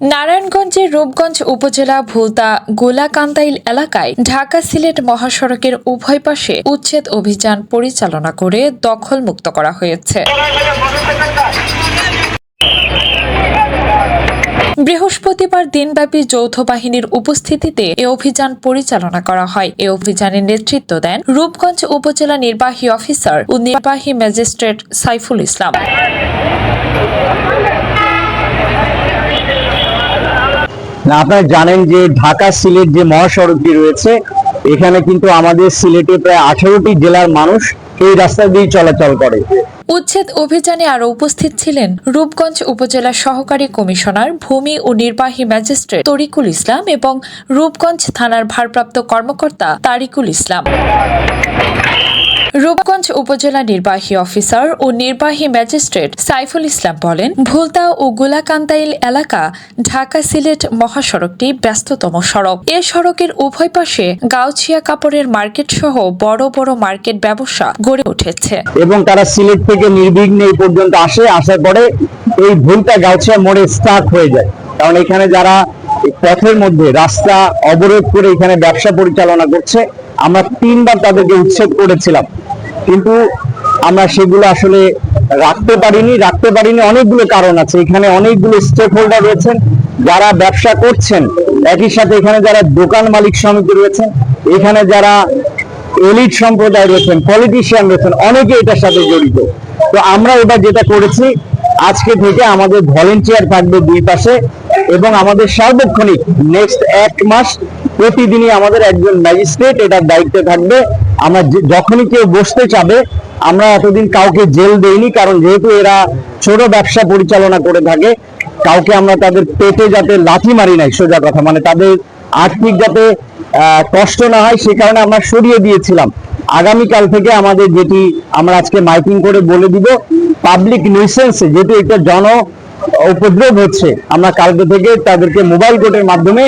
নারায়ণগঞ্জের রূপগঞ্জ উপজেলা ভুলতা গোলাকান্দাইল এলাকায় ঢাকা সিলেট মহাসড়কের উভয় পাশে উচ্ছেদ অভিযান পরিচালনা করে দখলমুক্ত করা হয়েছে। বৃহস্পতিবার দিনব্যাপী যৌথ বাহিনীর উপস্থিতিতে এ অভিযান পরিচালনা করা হয়। এ অভিযানের নেতৃত্ব দেন রূপগঞ্জ উপজেলা নির্বাহী অফিসার ও নির্বাহী ম্যাজিস্ট্রেট সাইফুল ইসলাম। আপনারা জানেন যে ঢাকা সিলেট যে মহাসড়কটি রয়েছে, এখানে কিন্তু আমাদের সিলেটে প্রায় আঠারোটি জেলার মানুষ এই রাস্তা দিয়ে চলাচল করে। উচ্ছেদ অভিযানে আরও উপস্থিত ছিলেন রূপগঞ্জ উপজেলা সহকারী কমিশনার ভূমি ও নির্বাহী ম্যাজিস্ট্রেট তরিকুল ইসলাম এবং রূপগঞ্জ থানার ভারপ্রাপ্ত কর্মকর্তা তারিকুল ইসলাম। রূপগঞ্জ উপজেলা নির্বাহী অফিসার ও নির্বাহী ম্যাজিস্ট্রেট সাইফুল ইসলাম বলেন, ভুলতা ও গোলাকান্দাইল এলাকা ঢাকা সিলেট মহাসড়কটি ব্যস্ততম সড়ক। এ সড়কের উভয় পাশে গাউছিয়া কাপড়ের মার্কেট সহ বড় বড় মার্কেট ব্যবসা গড়ে উঠেছে। এবং তারা সিলেট থেকে নির্বিঘ্নে এই পর্যন্ত আসে, আসার পরে এই ভুলটা গাউছিয়া মোড়ে স্টার্ট হয়ে যায়। কারণ এখানে যারা পথের মধ্যে রাস্তা অবরোধ করে এখানে ব্যবসা পরিচালনা করছে, আমরা তিনবার তাদেরকে উচ্ছেদ করেছিলাম। কিন্তু আমরা সেগুলো আসলে রাখতে পারিনি রাখতে পারিনি অনেকগুলো কারণ আছে। এখানে অনেকগুলো স্টেক হোল্ডার রয়েছেন, যারা ব্যবসা করছেন, একই সাথে এখানে যারা দোকান মালিক সমিতি রয়েছেন, এখানে যারা এলিট সম্প্রদায় রয়েছেন পলিটিশিয়ান রয়েছেন, অনেকে এটার সাথে জড়িত। তো আমরা এবার যেটা করেছি, আজকে থেকে আমাদের ভলেন্টিয়ার থাকবে দুই পাশে এবং আমাদের সার্বক্ষণিক নেক্সট এক মাস প্রতিদিনই আমাদের একজন ম্যাজিস্ট্রেট এটার দায়িত্বে থাকবে। আমরা যখনই কেউ বসতে চাবে, আমরা এতদিন কাউকে জেল দেইনি, কারণ যেহেতু এরা ছোট ব্যবসা পরিচালনা করে থাকে, কাউকে আমরা তাদের পেটে যাতে লাথি মারি নাই, সোজা কথা। মানে তাদের আর্থিক যাতে কষ্ট না হয়, সে কারণে আমরা সরিয়ে দিয়েছিলাম। আগামীকাল থেকে আমাদের যেটি আমরা আজকে মাইকিং করে বলে দিব পাবলিক নিউসেন্সে যেহেতু এটা জন উপদ্রব হচ্ছে। আমরা কালকে থেকে তাদেরকে মোবাইল কোর্টের মাধ্যমে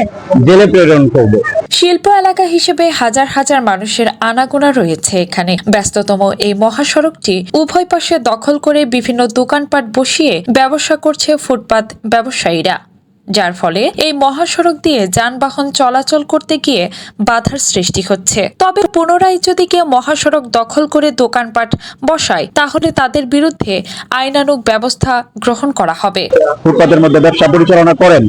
জেলে প্রেরণ করব। শিল্প এলাকা হিসেবে হাজার হাজার মানুষের আনাগোনা রয়েছে এখানে। ব্যস্ততম এই মহাসড়কটি উভয় পাশে দখল করে বিভিন্ন দোকানপাট বসিয়ে ব্যবসা করছে ফুটপাত ব্যবসায়ীরা। যার ফলে এই মহাসড়ক দিয়ে যানবাহন চলাচল করতে গিয়ে বাধার সৃষ্টি হচ্ছে। তবে পুনরায় যদি কেউ মহাসড়ক দখল করে দোকানপাট বসায়, তাহলে তাদের বিরুদ্ধে আইনানুগ ব্যবস্থা গ্রহণ করা হবে। ফুটপাতের মধ্যে ব্যবসা পরিচালনা করেন,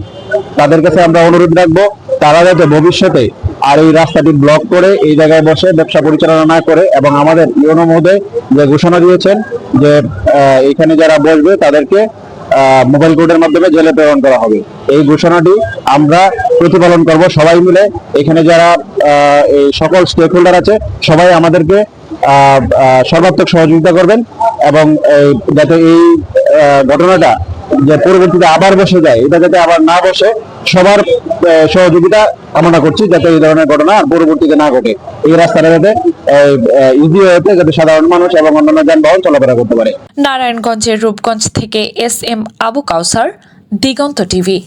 তাদের কাছে আমরা অনুরোধ রাখব, তারা যাতে ভবিষ্যতে আর এই রাস্তাটি ব্লক করে, এই জায়গায় বসে ব্যবসা পরিচালনা না করে এবং আমাদের ইউনো মহোদয় যে ঘোষণা দিয়েছেন যে এখানে যারা বসবে তাদেরকে মোবাইল কোর্টের মাধ্যমে জেলে প্রেরণ করা হবে। এই ঘোষণাটি আমরা প্রতিপালন করব সবাই মিলে। এখানে যারা এই সকল স্টেক হোল্ডার আছে, সবাই আমাদেরকে সর্বাত্মক সহযোগিতা করবেন এবং যাতে এই ঘটনাটা যে পরবর্তীতে আবার বসে যায়, এটা যাতে আবার না বসে, সবার সহযোগিতা কামনা করছি, যাতে এই ধরনের ঘটনা পরবর্তীতে না ঘটে। এই রাস্তাটা যাতে ইজি হয়েছে যাতে সাধারণ মানুষ এবং অন্যান্য যানবাহন চলাফেরা করতে পারে। নারায়ণগঞ্জের রূপগঞ্জ থেকে S M Abu Kausar, Diganta TV.